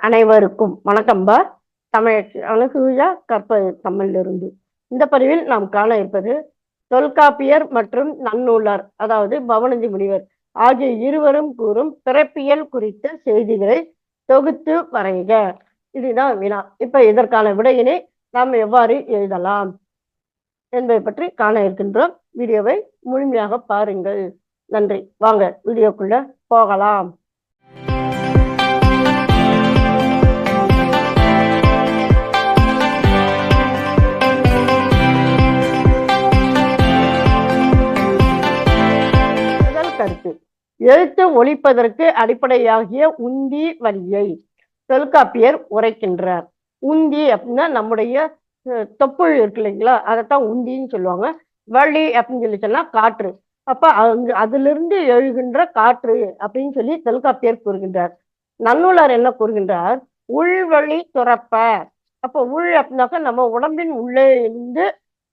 அனைவருக்கும் வணக்கம்பா தமிழ் அணுகுயா கற்பது தமிழிலிருந்து. இந்த பதிவில் நாம் காண இருப்பது தொல்காப்பியர் மற்றும் நன்னூலார் அதாவது பவனந்தி முனிவர் ஆகிய இருவரும் கூறும் பிறப்பியல் குறித்த செய்திகளை தொகுத்து வரைக. இதுதான் வினா. இப்ப இதற்கான விடையினை நாம் எவ்வாறு எழுதலாம் என்பதை பற்றி காண இருக்கின்றோம். வீடியோவை முழுமையாக பாருங்கள். நன்றி. வாங்க வீடியோக்குள்ள போகலாம். கருத்து. எழுத்து ஒழிப்பதற்கு அடிப்படையாகிய உந்தி வழியை தொல்காப்பியர் உரைக்கின்றார். உந்தி அப்படின்னா நம்முடைய தொப்புள் இருக்கு இல்லைங்களா? அதைத்தான் உந்தின்னு சொல்லுவாங்க. வழி அப்படின்னு சொல்லி சொன்னா காற்று. அப்ப அங்கு அதிலிருந்து எழுகின்ற காற்று அப்படின்னு சொல்லி தொல்காப்பியர் கூறுகின்றார். நன்னூலார் என்ன கூறுகின்றார்? உள்வழி துறப்ப. அப்போ உள் அப்படின்னாக்கா நம்ம உடம்பின் உள்ளே இருந்து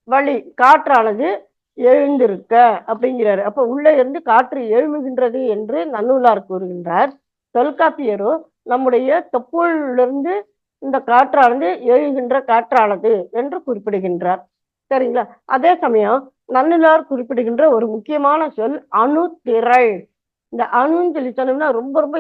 வழி காற்றானது எழுந்திருக்க அப்படிங்கிறாரு. அப்ப உள்ளே இருந்து காற்று எழுமுகின்றது என்று நன்னூலார் கூறுகின்றார். தொல்காப்பியரோ நம்முடைய தொப்புளிலிருந்து இந்த காற்றானது எழுகின்ற காற்றானது என்று குறிப்பிடுகின்றார். சரிங்களா? அதே சமயம் நன்னிலார் குறிப்பிடுகின்ற ஒரு முக்கியமான சொல் அணு திரள் இந்த அணுன்னு சொல்லி சொன்னோம்னா ரொம்ப ரொம்ப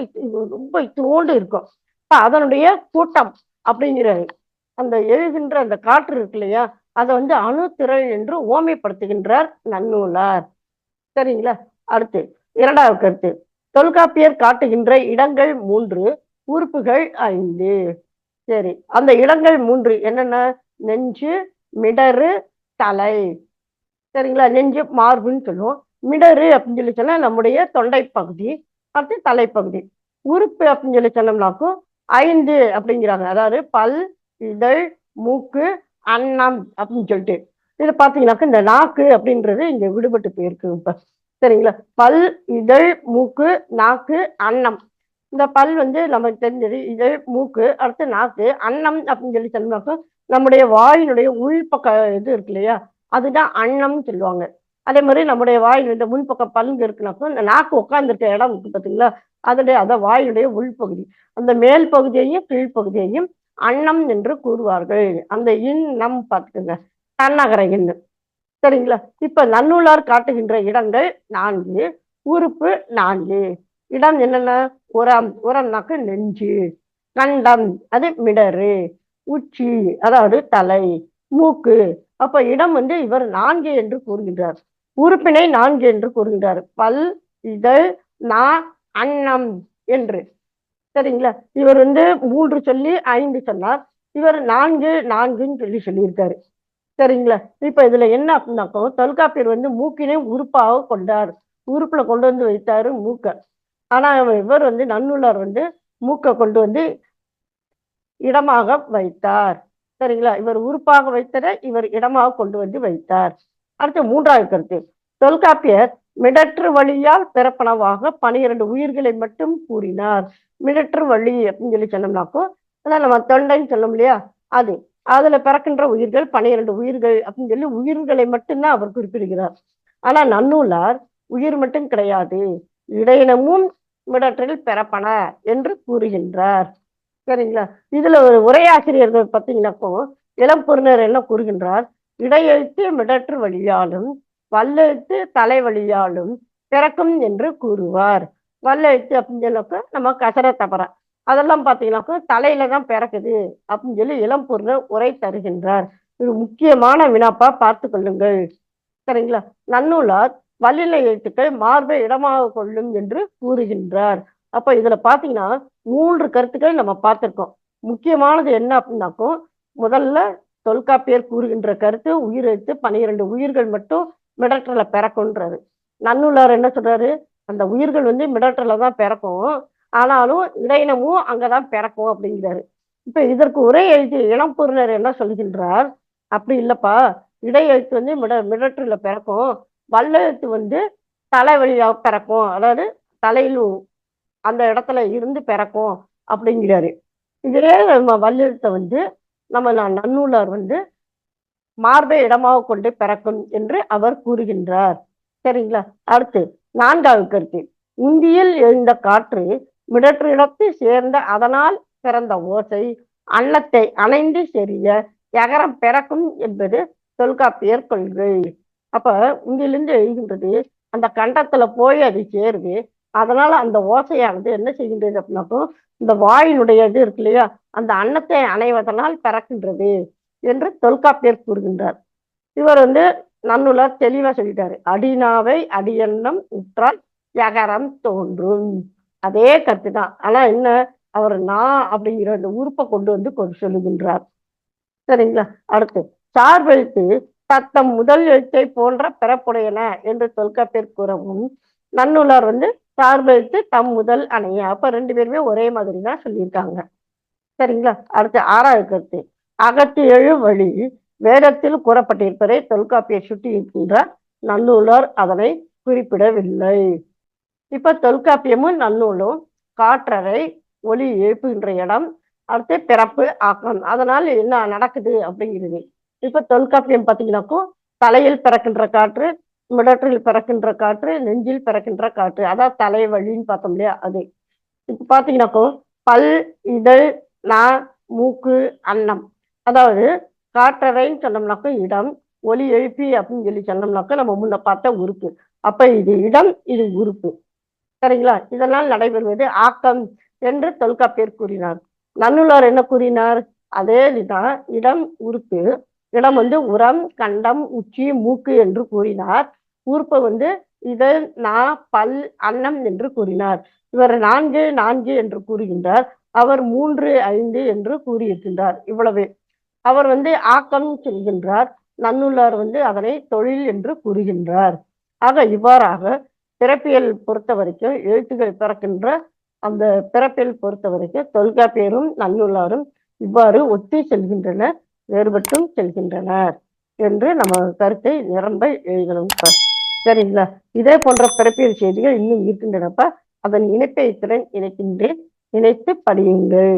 ரொம்ப இத்தோண்டு இருக்கும். அதனுடைய கூட்டம் அப்படிங்கிறாரு. அந்த எழுகின்ற அந்த காற்று இருக்கு இல்லையா? அதை வந்து அணுத்திரள் என்று ஓமைப்படுத்துகின்றார் நன்னூலார். சரிங்களா? அடுத்து இரண்டாவது கருத்து. தொல்காப்பியர் காட்டுகின்ற இடங்கள் மூன்று உறுப்புகள் ஐந்து. சரி அந்த இடங்கள் மூன்று என்னென்ன? நெஞ்சு மிடரு தலை. சரிங்களா? நெஞ்சு மார்புன்னு சொல்லுவோம். மிடரு அப்படின்னு சொல்லி சொன்னா நம்முடைய தொண்டை பகுதி அடுத்து தலைப்பகுதி உறுப்பு அப்படின்னு சொல்லி சொன்னோம்னாக்கும் ஐந்து அப்படிங்கிறாங்க. அதாவது பல் இதழ் மூக்கு அன்னம் அப்படின்னு சொல்லிட்டு. இது பார்த்தீங்கன்னாக்க இந்த நாக்கு அப்படின்றது இங்கே விடுபட்டு போயிருக்கு இப்ப. சரிங்களா? பல் இதழ் மூக்கு நாக்கு அன்னம். இந்த பல் வந்து நமக்கு தெரிஞ்சது இதழ் மூக்கு அடுத்து நாக்கு அன்னம் அப்படின்னு சொல்லி சொன்னோம்னாக்க நம்முடைய வாயினுடைய உள்பக்க இது இருக்கு இல்லையா? அதுதான் அன்னம்னு சொல்லுவாங்க. அதே மாதிரி நம்முடைய வாயில் இந்த முன்பக்கம் பல்கு இருக்குனாக்கா இந்த நாக்கு உட்காந்துருக்க இடம் இருக்கு பார்த்தீங்களா அதனுடைய அதான் வாயினுடைய உள்பகுதி அந்த மேல் பகுதியையும் கீழ்ப்பகுதியையும் அன்னம் என்று கூறுவார்கள். அந்த இன் நம் பார்த்துக்கோங்க. தன்னகர இன்னு சரிங்களா? இப்ப நன்னூலார் காட்டுகின்ற இடங்கள் நான்கு உறுப்பு நான்கு. இடம் என்னென்ன? உரம். உரம்னாக்க நெஞ்சு. கண்டம் அது மிடரு உச்சி அதாவது தலை. மூக்கு. அப்ப இடம் வந்து இவர் நான்கு என்று கூறுகின்றார். உறுப்பினை நான்கு என்று கூறுகின்றார். பல் இதழ் நா அன்னம் என்று. சரிங்களா? இவர் வந்து மூன்று சொல்லி ஐந்து சொன்னார். இவர் நான்கு நான்குன்னு சொல்லி சொல்லியிருக்காரு. சரிங்களா? இப்ப இதுல என்ன அப்படின்னாக்கோ தொல்காப்பியர் வந்து மூக்கினே உறுப்பாக கொண்டார். உறுப்புல கொண்டு வந்து வைத்தாரு மூக்க. ஆனா இவர் வந்து நன்னுள்ளார் வந்து மூக்க கொண்டு வந்து இடமாக வைத்தார். சரிங்களா? இவர் உறுப்பாக வைத்ததை இவர் இடமாக கொண்டு வந்து வைத்தார். அடுத்து மூன்றாவது கருத்து. தொல்காப்பியர் மிடற்று வழியால் பிறப்பனவாக பனிரெண்டு உயிர்களை மட்டும் கூறினார். மிடற்று வழி அப்படின்னு சொல்லி சொன்னோம்னாக்கோ அதான் நம்ம தொண்டைன்னு சொல்லும் இல்லையா? அது. அதுல பிறக்கின்ற உயிர்கள் பனிரெண்டு உயிர்கள் அப்படின்னு சொல்லி உயிர்களை மட்டும்தான் அவர் குறிப்பிடுகிறார். ஆனா நன்னூலார் உயிர் மட்டும் கிடையாது இடையினமும் மிடற்றில் பிறப்பன என்று கூறுகின்றார். சரிங்களா? இதுல ஒரு உரையாசிரியர்கள் பார்த்தீங்கன்னாக்கோ இளம்பொருணர் என்ன கூறுகின்றார்? இடையெழுத்து மிடற்று வழியாலும் வல்லெழுத்து தலை வழியாலும் பிறக்கும் என்று கூறுவார். வல்லெழுத்து அப்படின்னு சொன்னாக்க நம்ம கசர தபர அதெல்லாம் பார்த்தீங்கன்னாக்கா தலையில தான் பிறக்குது அப்படின்னு சொல்லி இளம்பொருணர் உரை தருகின்றார். இது முக்கியமான வினாப்பா பார்த்து கொள்ளுங்கள். சரிங்களா? நன்னூலார் வல்லின எழுத்துக்கள் மார்பை இடமாக கொள்ளும் என்று கூறுகின்றார். அப்ப இதுல பாத்தீங்கன்னா மூன்று கருத்துக்கள் நம்ம பார்த்திருக்கோம். முக்கியமானது என்ன அப்படின்னாக்கும் முதல்ல தொல்காப்பியர் கூறுகின்ற கருத்து உயிரெழுத்து பனிரெண்டு உயிர்கள் மட்டும் மிடற்றல பிறக்கும்ன்றது. நன்னுள்ளார் என்ன சொல்றாரு? அந்த உயிர்கள் வந்து மிடற்றல தான் பிறக்கும். ஆனாலும் இடையினமும் அங்கதான் பிறக்கும் அப்படிங்கிறாரு. இப்ப இதற்கு ஒரே எழுத்து இளம் இளம்பொருணர் என்ன சொல்கின்றார்? அப்படி இல்லப்பா. இடையெழுத்து வந்து மிட மிடற்றுல பிறக்கும். வல்லெழுத்து வந்து தலை வழியாக பிறக்கும். அதாவது தலையில் அந்த இடத்துல இருந்து பிறக்கும் அப்படிங்கிறாரு. இதே நம்ம வல்லெழுத்தை வந்து நம்ம ந- நன்னூலார் வந்து மார்பை இடமாக கொண்டு பிறக்கும் என்று அவர் கூறுகின்றார். சரிங்களா? அடுத்து நான்காவது கருத்து. இந்தியில் எழுந்த காற்று மிடற்றிடத்து சேர்ந்த அதனால் பிறந்த ஓசை அன்னத்தை அணைந்து செறிய எகரம் பிறக்கும் என்பது தொல்காப்பியர் கொள்கை. அப்ப இங்கிலிருந்து எழுகின்றது அந்த கண்டத்துல போய் அது சேருது அதனால அந்த ஓசையானது என்ன செய்கின்றது அப்படின்னாக்கும் இந்த வாயினுடைய இது இருக்கு இல்லையா அந்த அன்னத்தை அணைவதனால் பிறக்கின்றது. என்று தொல்காப்பியர் கூறுகின்றார். இவர் வந்து நன்னுலர் தெளிவா சொல்லிட்டாரு. அடிநாவை அடியெண்ணம் உற்றால் யகரம் தோன்றும். அதே கருத்து தான். ஆனா என்ன அவர் நான் அப்படிங்கிற அந்த உறுப்பை கொண்டு வந்து சொல்லுகின்றார். சரிங்களா? அடுத்து சார்பெழுத்து தத்தம் முதல் எழுத்தை போன்ற பிறப்புடையன என்று தொல்காப்பியர் கூறவும் நன்னுலர் வந்து சார்பெழுத்து தம் முதல் அணைய. அப்ப ரெண்டு பேருமே ஒரே மாதிரி தான் சொல்லியிருக்காங்க. சரிங்களா? அடுத்து ஆறாவது கருத்து. அகத்து எழு வழி. வேதத்தில் கூறப்பட்டிருப்பதை தொல்காப்பியை சுட்டி இருக்கின்றார் அதனை குறிப்பிடவில்லை. இப்ப தொல்காப்பியமும் நன்னூலும் காற்றறை ஒலி எழுப்புகின்ற இடம் அடுத்து பிறப்பு ஆக்கம். அதனால் என்ன நடக்குது அப்படிங்கிறது. இப்ப தொல்காப்பியம் பார்த்தீங்கன்னாக்கும் தலையில் பிறக்கின்ற காற்று மிடற்றில் பிறக்கின்ற காற்று நெஞ்சில் பிறக்கின்ற காற்று. அதான் தலை வழின்னு பார்த்தோம் இல்லையா அது. இப்ப பாத்தீங்கன்னாக்கோ பல் இதழ் நா மூக்கு அன்னம். அதாவது காற்றறைன்னு சொன்னோம்னாக்கா இடம் ஒலி எழுப்பி அப்படின்னு சொல்லி சொன்னோம்னாக்கா நம்ம முன்ன பார்த்த உறுப்பு. அப்ப இது இடம் இது உறுப்பு. சரிங்களா? இதனால் நடைபெறுவது ஆக்கம் என்று தொல்காப்பியர் கூறினார். நன்னுள்ளார் என்ன கூறினார்? அதே இதுதான் இடம் உறுப்பு. இடம் வந்து உரம் கண்டம் உச்சி மூக்கு என்று கூறினார். உறுப்பை வந்து இது நா பல் அன்னம் என்று கூறினார். இவர் நான்கு நான்கு என்று கூறுகின்றார். அவர் மூன்று ஐந்து என்று கூறியிருக்கின்றார். இவ்வளவு. அவர் வந்து ஆக்கம் சொல்கின்றார் நன்னுள்ளார் வந்து அதனை தொழில் என்று கூறுகின்றார். ஆக இவ்வாறாக பிறப்பியல் பொறுத்த வரைக்கும் எழுத்துக்கள் பிறக்கின்ற அந்த பிறப்பியல் பொறுத்த வரைக்கும் தொல்காப்பியரும் நன்னுள்ளாரும் இவ்வாறு ஒத்தி செல்கின்றனர் வேறுபட்டும் செல்கின்றனர் என்று நம்ம கருத்தை நிரம்ப எழுதணும் சார். சரிங்களா? இதே போன்ற பிறப்பியல் செய்திகள் இன்னும் இருக்கின்றனப்ப அதன் இணைப்பை திறன் இணைக்கின்றேன். இணைத்து படியுங்கள்.